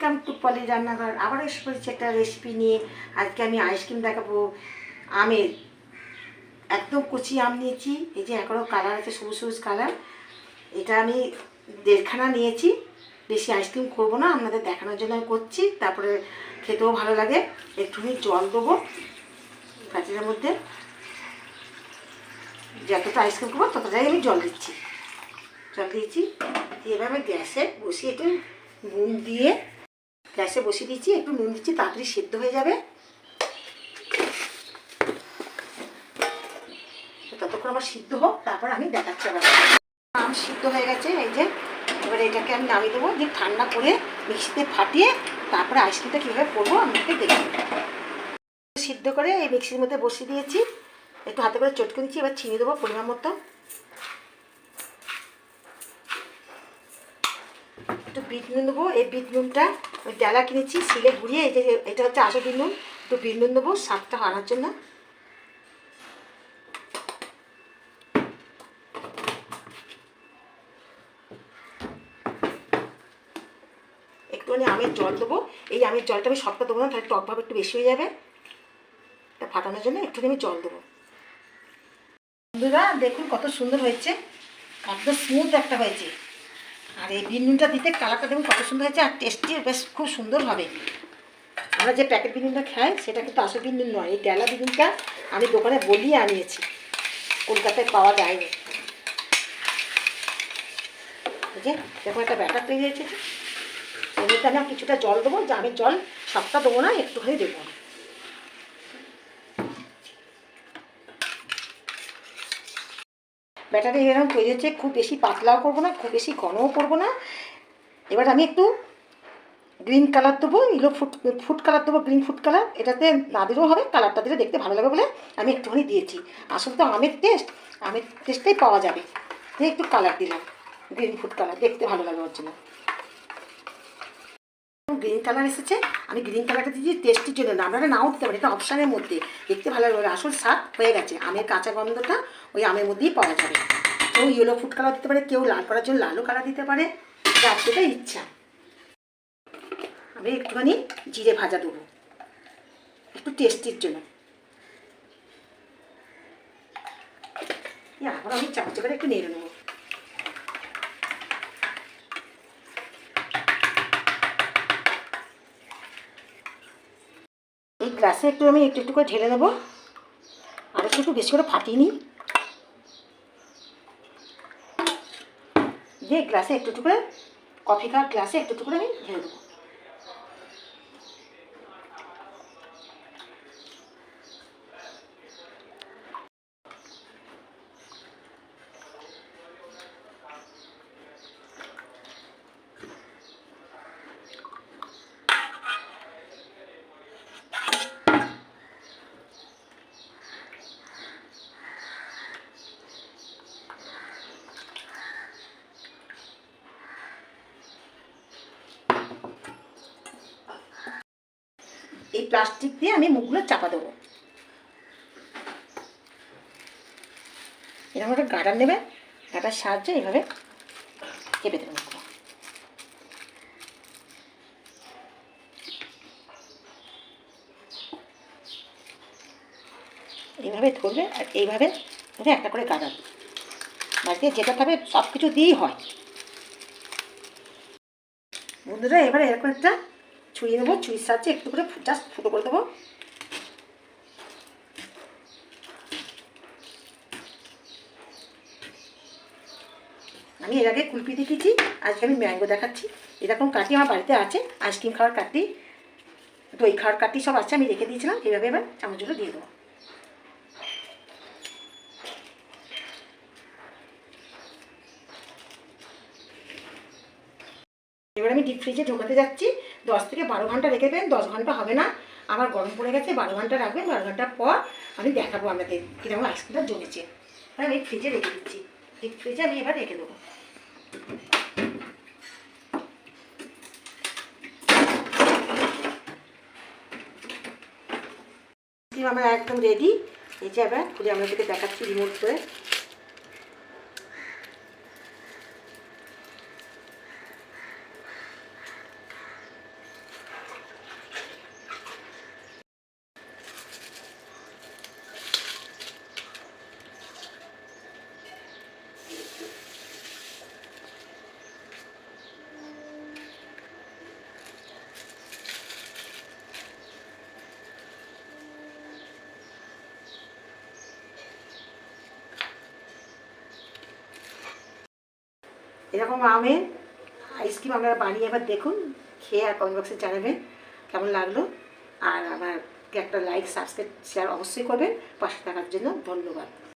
Welcome to পলি রান্নাঘর। আবার এসে পড়েছি একটা রেসিপি নিয়ে, আজকে আমি আইসক্রিম দেখাবো। আমের। একদম কুচি আম নিয়েছি, এই যে এখনও কালার আছে, সবুজ সবুজ কালার এটা আমি দেড়খানা নিয়েছি। বেশি আইসক্রিম করব না, আপনাদের দেখানোর জন্য আমি করছি। তারপরে খেতেও ভালো লাগে। একটুখানি জল দেবো কাঁচিটার মধ্যে। যতটা আইসক্রিম করব, ততটাই আমি জল দিচ্ছি। জল দিয়েছি, দিয়ে আমি গ্যাসে বসিয়ে একটু নুন দিয়ে গ্যাসে বসিয়ে দিচ্ছি, একটু নুন দিচ্ছি, তাড়াতাড়ি সেদ্ধ হয়ে যাবে। ততক্ষণ আমার সিদ্ধ হোক, তারপর আমি দেখাচ্ছি আবার। আম সিদ্ধ হয়ে গেছে, এই যে। এবার এটাকে আমি নামিয়ে দেবো, দিয়ে ঠান্ডা করে মিক্সিতে ফাটিয়ে তারপরে আইসক্রিমটা কীভাবে করব আপনাকে দেখি। সিদ্ধ করে এই মিক্সির মধ্যে বসিয়ে দিয়েছি। একটু হাতে করে চটকে দিচ্ছি, এবার চিনি দেবো পরিমাণ মতো। একটু বিট নুন দেবো, এই বিট নুনটা ওই ডালা কিনেছি সিলে ঘুরিয়ে এই যে, এটা হচ্ছে আসো বিট নুন একটু বিট নুন দেবো স্বাদটা আনার জন্য। একটুখানি আমের জল দেবো। এই আমের জলটা আমি সবটা দেবো না, তাহলে টকভাবে একটু বেশি হয়ে যাবে। এটা ফাটানোর জন্য একটুখানি আমি জল দেবো। বন্ধুরা, দেখুন কত সুন্দর হয়েছে। একদম স্মুথ একটা হয়েছে। আর এই বিনুনটা দিতে কালারটা দেখুন কত সুন্দর হয়েছে আর টেস্টি, বেশ খুব সুন্দর হবে। আমরা যে প্যাকেট বিনুনটা খাই, সেটা কিন্তু আসল বিনুন নয়, এই ডেলা বিনুনটা আমি দোকানে বলিয়ে আনিয়েছি। কলকাতায় পাওয়া যায়নি। যে, দেখুন একটা ব্যাটার তৈরি হয়েছে। এর আমি কিছুটা জল দেবো আমি জল সবটা দেবো না, একটুখানি দেবো। ব্যাটারে এরকম তৈরি হচ্ছে, খুব বেশি পাতলাও করব না, খুব বেশি ঘনও করব না। এবার আমি একটু গ্রিন কালার দেবো ইলো ফুট ফুড কালার দেবো গ্রিন ফুড কালার এটাতে না দিলেও হবে কালারটা দিলে দেখতে ভালো লাগে বলে আমি একটুখানি দিয়েছি। আসলে তো আমের টেস্ট আমের টেস্টটাই পাওয়া যাবে। একটু কালার দিলাম গ্রিন ফুড কালার দেখতে ভালো লাগে ওর জন্য। গ্রিন কালার এসেছে, আমি গ্রিন কালারটা দিয়েছি টেস্টির জন্য আপনারা নাও দিতে পারেন, এটা অপশানের মধ্যে। দেখতে ভালো লাগবে আসল স্বাদ হয়ে গেছে। আমের কাঁচা গন্ধটা ওই আমের মধ্যেই পাওয়া যাবে। কেউ ইয়েলো ফুড কালার দিতে পারে, কেউ লাল করার জন্য লালও কালার দিতে পারে। যার যেটা ইচ্ছা। আমি একটুখানি জিরে ভাজা দেবো। একটু টেস্টির জন্য। আমি চামচে করে একটু নেড়ে নেব। গ্লাসে একটু আমি একটু একটু করে ঢেলে দেবো। আর একটু একটু বেশি করে ফাটিয়ে নিই। দিয়ে গ্লাসে একটু একটু করে, কফি খাওয়ার গ্লাসে একটু একটু করে আমি ঢেলে দেবো। এই প্লাস্টিক দিয়ে আমি মুখগুলো চাপা দেবো। এরকম একটা গার্ডার নেবে গাটার সাহায্যে এইভাবে চেপে দেবে মুখগুলো। এইভাবে ধরবে আর এইভাবে ধরে একটা করে গার্ডার। বাড়িতে যেটা খাবে সব কিছু দিয়েই হয়। বন্ধুরা, এবারে এরকম একটা ছুঁয়ে নেব ছুঁয়ের সাহায্যে একটু করে জাস্ট ফুটো করে দেবো। আমি এর আগে কুলপি দেখেছি, আজকে আমি ম্যাঙ্গো দেখাচ্ছি। এরকম কাটি আমার বাড়িতে আছে, আইসক্রিম খাওয়ার কাটি, দই খাওয়ার কাটি সব আছে, আমি রেখে দিয়েছিলাম এইভাবে এবার চামচগুলো দিয়ে দেবো। এবার আমি ডিপ ফ্রিজে ঢোকাতে যাচ্ছি। দশ থেকে বারো ঘণ্টা রেখে দেবেন, দশ ঘণ্টা হবে না। আমার গরম পড়ে গেছে, বারো ঘণ্টা রাখবেন, বারো ঘণ্টার পর আমি দেখাবো আপনাদের কীরকম আইসক্রিমটা জমেছে। আর আমি ফ্রিজে রেখে দিচ্ছি। ফ্রিজে আমি এবার রেখে দেবো। আমার একদম রেডি এই যে এবার খুলে আপনাদেরকে দেখাচ্ছি রিমোট করে। এরকম আমের আইসক্রিম আপনারা বানিয়ে এবার দেখুন, খেয়ে আর কমেন্ট বক্সে জানাবেন কেমন লাগল। আর আমার একটা লাইক সাবস্ক্রাইব শেয়ার অবশ্যই করবেন। পাশে থাকার জন্য ধন্যবাদ।